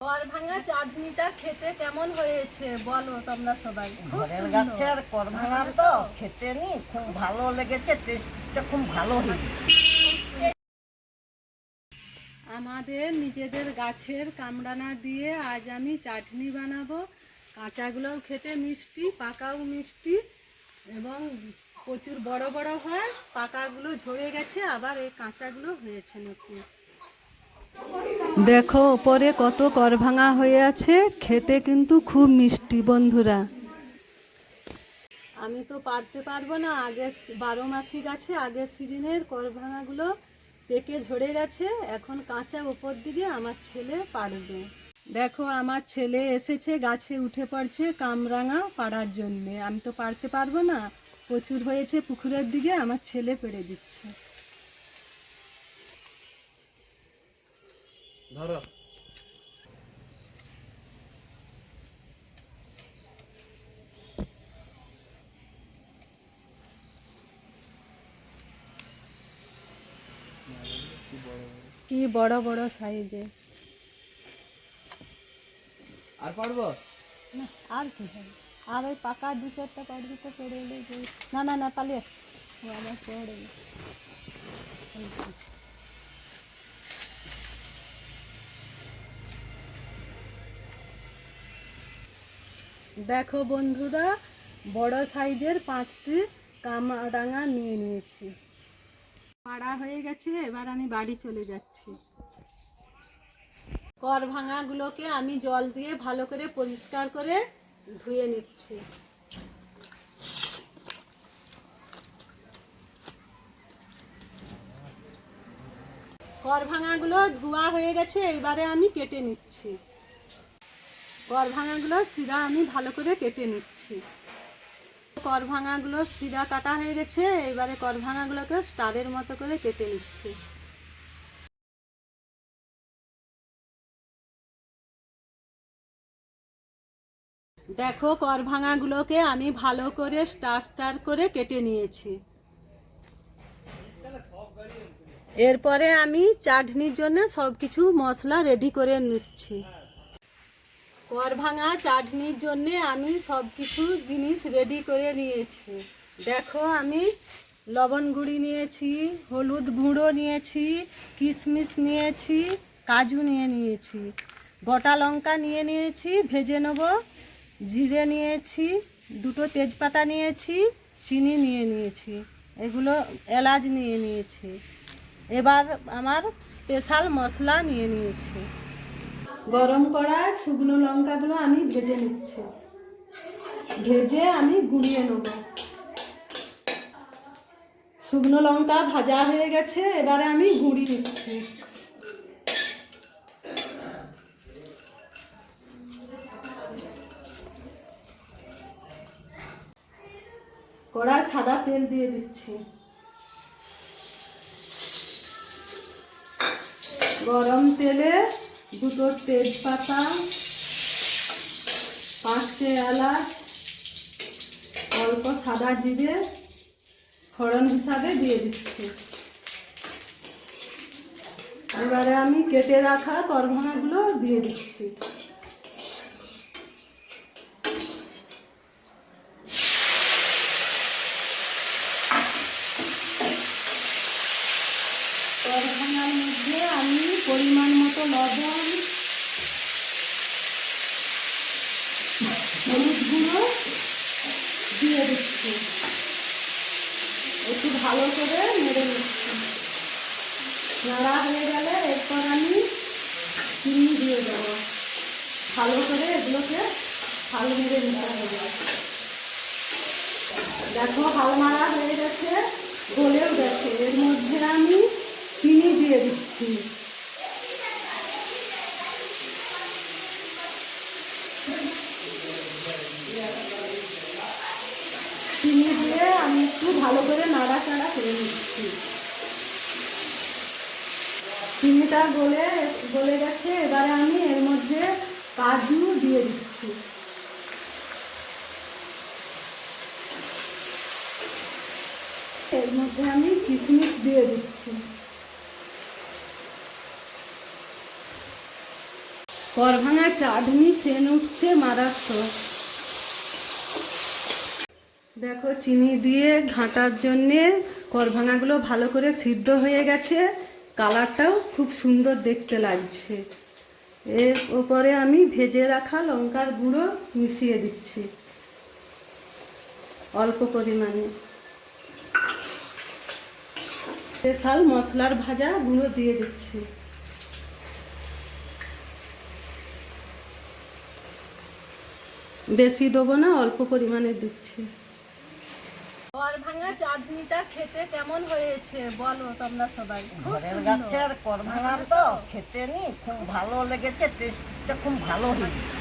ঘর ভাঙা চাটনিটা খেতে কেমন হয়েছে? বলো তোমরা সবাই। ঘরের তো খেতে নি খুব ভালো লেগেছে টেস্টটা খুব ভালো হয়েছে। আমাদের নিজেদের গাছের কামড়ানা দিয়ে আজ আমি চাটনি বানাবো। কাঁচাগুলোও খেতে মিষ্টি পাকাও মিষ্টি এবং প্রচুর বড় বড় হয়। পাকাগুলো ঝরে গেছে আবার এই কাঁচাগুলো হয়েছে নতুন। দেখো, ওপরে কত কর ভাঙা হয়ে আছে, খেতে কিন্তু খুব মিষ্টি, বন্ধুরা। আমি তো পারতে পারব না, আগে বারো মাসি গাছে আগের সিজনের কর ভাঙাগুলো পেকে ঝরে গেছে, এখন কাঁচা ওপর দিকে আমার ছেলে পারবে। দেখো, আমার ছেলে এসেছে, গাছে উঠে পড়ছে কামরাঙা পাড়ার জন্যে। আমি তো পারতে পারব না, প্রচুর হয়েছে পুকুরের দিকে, আমার ছেলে পেড়ে দিচ্ছে। ধরো। কি বড় বড় সাইজে আর পারব? না আর কি হবে? আর ওই পাকা দু চারটা পাড়বি তো পড়ে এলে না না না পালিয়ে ও আবার পড়ে। দেখো বন্ধুরা, বড় সাইজের পাঁচটি কামরাঙা নিয়ে নিয়েছি। পাড়া হয়ে গেছে, এবার আমি বাড়ি চলে যাচ্ছি। কর ভাঙাগুলোকে আমি জল দিয়ে ভালো করে পরিষ্কার করে ধুয়ে নিচ্ছি। কর ভাঙাগুলো ধোয়া হয়ে গেছে, এবারে আমি কেটে নিচ্ছি। কর ভাঙাগুলো শিরা আমি ভালো করে কেটে নিচ্ছি। কর ভাঙাগুলো শিরা কাটা হয়ে গেছে, এবারে কর ভাঙাগুলোকে স্টারের মতো করে কেটে নিচ্ছি। দেখো কর ভাঙাগুলোকে আমি ভালো করে স্টার স্টার করে কেটে নিয়েছি। এরপরে আমি চাটনির জন্য সব কিছু মশলা রেডি করে নিচ্ছি। কর ভাঙা চাটনির জন্যে আমি সব কিছু জিনিস রেডি করে নিয়েছি। দেখো আমি লবণ গুঁড়ি নিয়েছি, হলুদ গুঁড়ো নিয়েছি কিশমিশ নিয়েছি, কাজু নিয়ে নিয়েছি। গোটা লঙ্কা নিয়ে নিয়েছি, ভেজে নেব, জিরে নিয়েছি, দুটো তেজপাতা নিয়েছি, চিনি নিয়ে নিয়েছি, এগুলো এলাচ নিয়ে নিয়েছি। এবার আমার স্পেশাল মশলা নিয়ে নিয়েছি। গরম করা, শুকনো লঙ্কাগুলো আমি ভেজে নিচ্ছি। ভেজে আমি গুঁড়িয়ে নেব। শুকনো লঙ্কা ভাজা হয়ে গেছে, এবারে আমি গুঁড়ি নিচ্ছি কড়ায় সাদা তেল দিয়ে দিচ্ছি। গরম তেলে দুটো তেজপাতা, পাঁচটে এলাচ, অল্প সাদা জিরে, ফড়ন হিসাবে দিয়ে দিচ্ছি। এবারে আমি কেটে রাখা করভানাগুলো দিয়ে দিচ্ছি করভানার মধ্যে আমি পরিমাণ মতো লবণ। হলুদ গুঁড়ো দিয়ে দিচ্ছি। একটু ভালো করে নেড়ে নিচ্ছি। নাড়া হয়ে গেলে এরপর আমি চিনি দিয়ে দেবো। ভালো করে এগুলোকে ভালো মেরে নিতে হবে দেখো হাল মারা হয়ে গেছে, গলেও গেছে। এর মধ্যে আমি চিনি দিয়ে দিচ্ছি। চিনি দিয়ে আমি একটু ভালো করে নাড়াচাড়া করে নিচ্ছি। চিনিটা গলে গলে গেছে, এবারে আমি এর মধ্যে কাজু দিয়ে দিচ্ছি। এর মধ্যে আমি কিশমিশ দিয়ে দিচ্ছি। করভাঙা চাটনি সেন উঠছে মারাত্মক। দেখো, চিনি দিয়ে ঘাঁটার জন্যে করভাঙাগুলো ভালো করে সিদ্ধ হয়ে গেছে। কালারটাও খুব সুন্দর দেখতে লাগছে। এর উপরে আমি ভেজে রাখা লঙ্কার গুঁড়ো মিশিয়ে দিচ্ছি অল্প পরিমাণে। স্পেশাল মশলার ভাজা গুঁড়ো দিয়ে দিচ্ছি। বেশি দেবো না, অল্প পরিমাণে দিচ্ছি। ভাঙা খেতে কেমন হয়েছে? বলো তোমরা সবাই। ঘরের গাছের করভাঙার তো খেতে নি খুব ভালো লেগেছে টেস্টটা খুব ভালো হয়েছে।